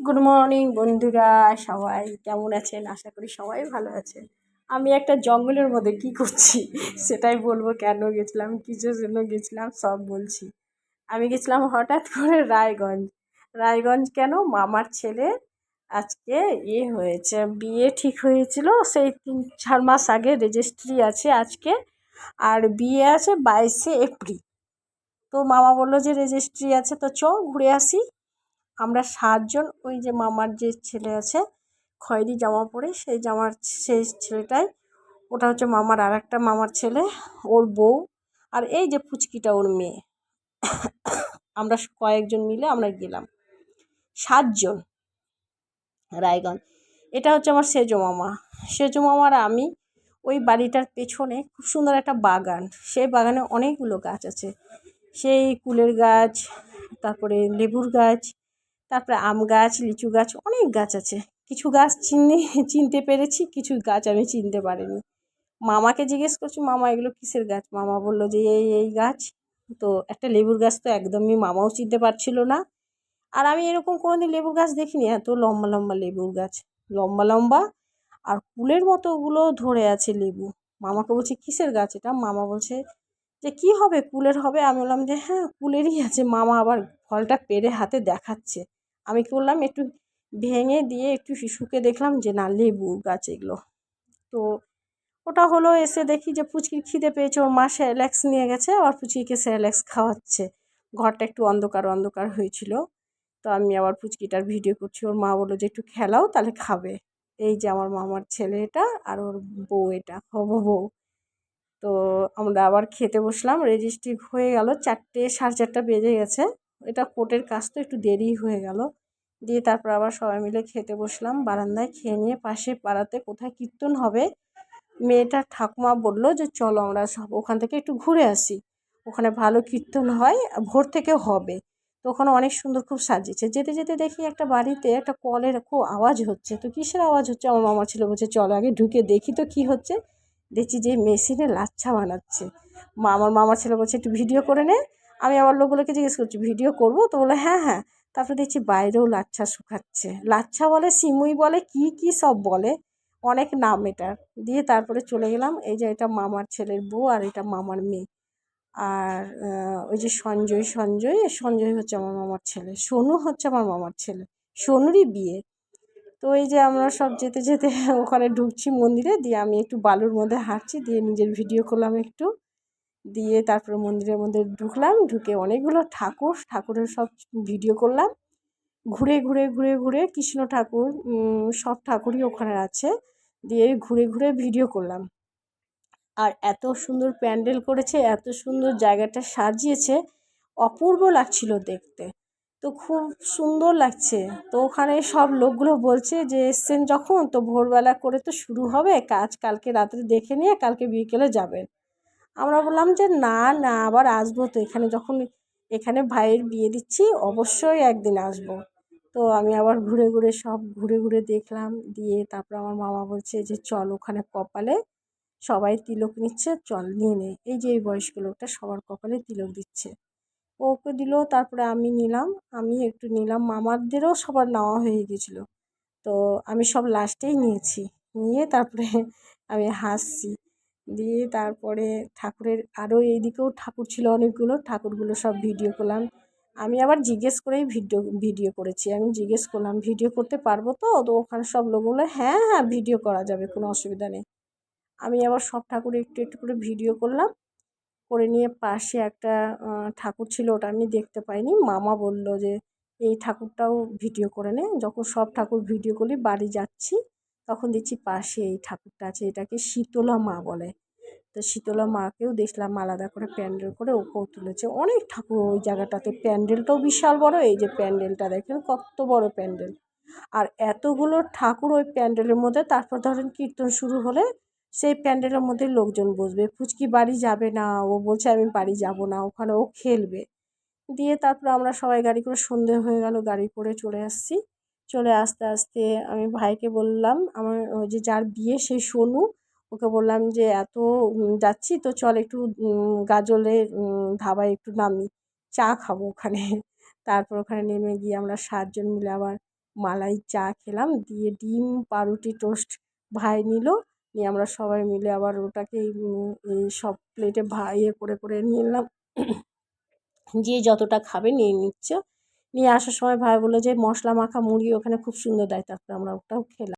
Good morning বন্ধুরা, সবাই কেমন আছেন? আশা করি সবাই ভালো আছেন। আমি একটা জঙ্গলের মধ্যে কি করছি? সেটাই বলব, কেন গেছিলাম, কিসের জন্য গেছিলাম, সব বলছি। আমি গেছিলাম হঠাৎ করে রায়গঞ্জ। রায়গঞ্জ কেন? মামার ছেলে আজকে ইয়ে হয়েছে, বিয়ে ঠিক হয়েছিল, সেই তিন, চার মাস আগে রেজিস্ট্রি আছে আজকে, আর বিয়ে আছে বাইশে এপ্রিল। তো মামা বলল যে রেজিস্ট্রি আছে, তো চ ঘুরে আসি। আমরা সাতজন ওই যে মামার যে ছেলে আছে, খয়েরি জামা পরে সেই জামার সেই ছেলেটাই, ওটা হচ্ছে মামার আর একটা মামার ছেলে, ওর বউ আর এই যে পুচকিটা ওর মেয়ে। আমরা কয়েকজন মিলে আমরা গেলাম। সাতজন। রায়গঞ্জ। এটা হচ্ছে আমার সেজো মামা। সেজো মামার আমি ওই বাড়িটার পেছনে খুব সুন্দর একটা বাগান। সেই বাগানে অনেকগুলো গাছ আছে। সেই কুলের গাছ, তারপরে লেবুর গাছ তারপরে আম গাছ, লিচু গাছ, অনেক গাছ আছে। কিছু গাছ চিনি চিনতে পেরেছি, কিছু গাছ আমি চিনতে পারিনি। মামাকে জিজ্ঞেস করছি, মামা, এগুলো কিসের গাছ? মামা বলল যে, এই এই গাছ। তো একটা লেবুর গাছ তো একদমই মামাও চিনতে পারছিল না। আর আমি এরকম কোনোদিন লেবুর গাছ দেখিনি। এত লম্বা লম্বা লেবুর গাছ। লম্বা লম্বা আর কুলের মতো ওগুলো ধরে আছে লেবু। মামাকে বলছি, কিসের গাছ এটা? মামা বলছে যে, কি হবে? কুলের হবে? আমি বললাম যে হ্যাঁ কুলেরই আছে। মামা আবার ফলটা পেরে হাতে দেখাচ্ছে। আমি কী করলাম? একটু ভেঙে দিয়ে একটু শিশুকে দেখলাম যে, না, লেবু গাছ এগুলো। তো ওটা হলো এসে দেখি যে, পুচকির খিদে পেয়েছে। ওর মা স্যারেল্যাক্স নিয়ে গেছে। আবার পুচকিকে স্যারেল্যাক্স খাওয়াচ্ছে। ঘরটা একটু অন্ধকার অন্ধকার হয়েছিল। তো আমি আবার পুচকিটার ভিডিও করছি। ওর মা বলল যে, একটু খেলাও, তাহলে খাবে। এই যে, আমার মামার ছেলে এটা আর ওর বউ এটা, হব বউ। তো আমরা আবার খেতে বসলাম। রেজিস্ট্রি হয়ে গেল চারটে, সাড়ে চারটা বেজে গেছে। এটা কোর্টের কাজ তো একটু দেরি হয়ে গেল। দিয়ে তারপর আবার সবাই মিলে খেতে বসলাম। বারান্দায় খেয়ে নিয়ে পাশে পাড়াতে কোথায় কীর্তন হবে? মেয়েটার ঠাকুমা বলল যে, চলো আমরা সব ওখান থেকে একটু ঘুরে আসি। ওখানে ভালো কীর্তন হয়, ভোর থেকে হবে। তো ওখানে অনেক সুন্দর খুব সাজিয়েছে। যেতে যেতে দেখি একটা বাড়িতে একটা কলের খুব আওয়াজ হচ্ছে। তো কিসের আওয়াজ হচ্ছে? আমার মামা ছিল, বলছে, চলো আগে ঢুকে দেখি তো কি হচ্ছে। দেখছি যে মেশিনে লাচ্ছা বানাচ্ছে। মা, আমার মামা ছেলে, বলছে, একটু ভিডিও করে নে। আমি আবার লোকগুলোকে জিজ্ঞেস করছি, ভিডিও করব? তো বলে হ্যাঁ হ্যাঁ। তারপরে দেখছি বাইরেও লাচ্ছা শুকাচ্ছে। লাচ্ছা বলে, সিমুই বলে, কি কি সব বলে? অনেক নাম এটার দিয়ে তারপরে চলে গেলাম। এই যে এটা মামার ছেলের বউ আর এটা মামার মেয়ে। আর ওই যে সঞ্জয় সঞ্জয় সঞ্জয় হচ্ছে আমার মামার ছেলে, সোনু হচ্ছে আমার মামার ছেলে, সোনুরই বিয়ে। তো এই যে আমরা সব যেতে যেতে ওখানে ঢুকছি মন্দিরে, দিয়ে আমি একটু বালুর মধ্যে হাঁটছি, দিয়ে নিজের ভিডিও করলাম একটু। দিয়ে তারপরে মন্দিরের মধ্যে ঢুকলাম, ঢুকে অনেকগুলো ঠাকুর, ঠাকুরের সব ভিডিও করলাম। ঘুরে ঘুরে ঘুরে ঘুরে কৃষ্ণ ঠাকুর সব ঠাকুরই ওখানে আছে। দিয়ে ঘুরে ঘুরে ভিডিও করলাম। আর এত সুন্দর প্যান্ডেল করেছে, এত সুন্দর জায়গাটা সাজিয়েছে, অপূর্ব লাগছিল দেখতে। তো খুব সুন্দর লাগছে। তো ওখানে সব লোকগুলো বলছে যে, এসছেন যখন, তো ভোরবেলা করে তো শুরু হবে, কাজ কালকে রাত্রে দেখে নিয়ে কালকে বিকেলে যাবেন। আমরা বললাম যে, না না, আবার আসব তো এখানে। যখন এখানে ভাইয়ের বিয়ে দিচ্ছি, অবশ্যই একদিন আসব। তো আমি আবার ঘুরে ঘুরে সব ঘুরে ঘুরে দেখলাম। দিয়ে তারপর আমার মামা বলছে যে, চল ওখানে কপালে সবাই তিলক নিচ্ছে, চল নিয়ে নে। এই যে এই বয়স্ক লোকটা সবার কপালে তিলক দিচ্ছে। ওকে দিল, তারপরে আমি নিলাম। আমি একটু নিলাম। মামারদেরও সবার নেওয়া হয়ে গেছিল। তো আমি সব লাস্টেই নিয়েছি। নিয়ে তারপরে আমি হাসছি। দিয়ে তারপরে ঠাকুরের আরও এইদিকেও ঠাকুর ছিল অনেকগুলো, ঠাকুরগুলো সব ভিডিও করলাম। আমি আবার জিজ্ঞেস করেই ভিডিও ভিডিও করেছি। আমি জিজ্ঞেস করলাম ভিডিও করতে পারব তো? তো ওখানে সব লোক বলল হ্যাঁ হ্যাঁ ভিডিও করা যাবে, কোনো অসুবিধা নেই। আমি আবার সব ঠাকুর একটু একটু করে ভিডিও করলাম। করে নিয়ে পাশে একটা ঠাকুর ছিল, ওটা আমি দেখতে পাইনি। মামা বলল যে, এই ঠাকুরটাও ভিডিও করে নে। যখন সব ঠাকুর ভিডিও করলি, বাড়ি যাচ্ছি, তখন দেখছি পাশে এই ঠাকুরটা আছে, এটাকে শীতলা মা বলে। তো শীতলা মাকেও দেখলাম আলাদা করে প্যান্ডেল করে ওকেও তুলেছে। অনেক ঠাকুর ওই জায়গাটাতে। প্যান্ডেলটাও বিশাল বড়, এই যে প্যান্ডেলটা দেখেন কত বড় প্যান্ডেল। আর এতগুলো ঠাকুর ওই প্যান্ডেলের মধ্যে, তারপর ধরেন কীর্তন শুরু হলে সেই প্যান্ডেলের মধ্যে লোকজন বসবে। ফুচকি বাড়ি যাবে না, ও বলছে আমি বাড়ি যাব না, ওখানে ও খেলবে। দিয়ে তারপর আমরা সবাই গাড়ি করে সন্ধে হয়ে গেল, গাড়ি করে চলে আসছি। চলে আসতে আসতে আমি ভাইকে বললাম, আমার ওই যে যার বিয়ে, সেই সোনু ওকে বললাম যে, এত যাচ্ছি তো চল একটু গাজলে ধাবায় একটু নামি, চা খাব ওখানে। তারপর ওখানে নেমে গিয়ে আমরা সাতজন মিলে আবার মালাই চা খেলাম, দিয়ে ডিম, পাউরুটি, টোস্ট ভাই নিল, নিয়ে আমরা সবাই মিলে আবার ওটাকে এই সব প্লেটে ভা ইয়ে করে করে নিয়ে নিলাম যে যতটা খাবে নিয়ে নিচ্ছে। নিয়ে আসার সময় ভাই বলল যে, মশলা মাখা মুড়ি ওখানে খুব সুন্দর দেয়। তারপরে আমরা ওটাও খেলাম।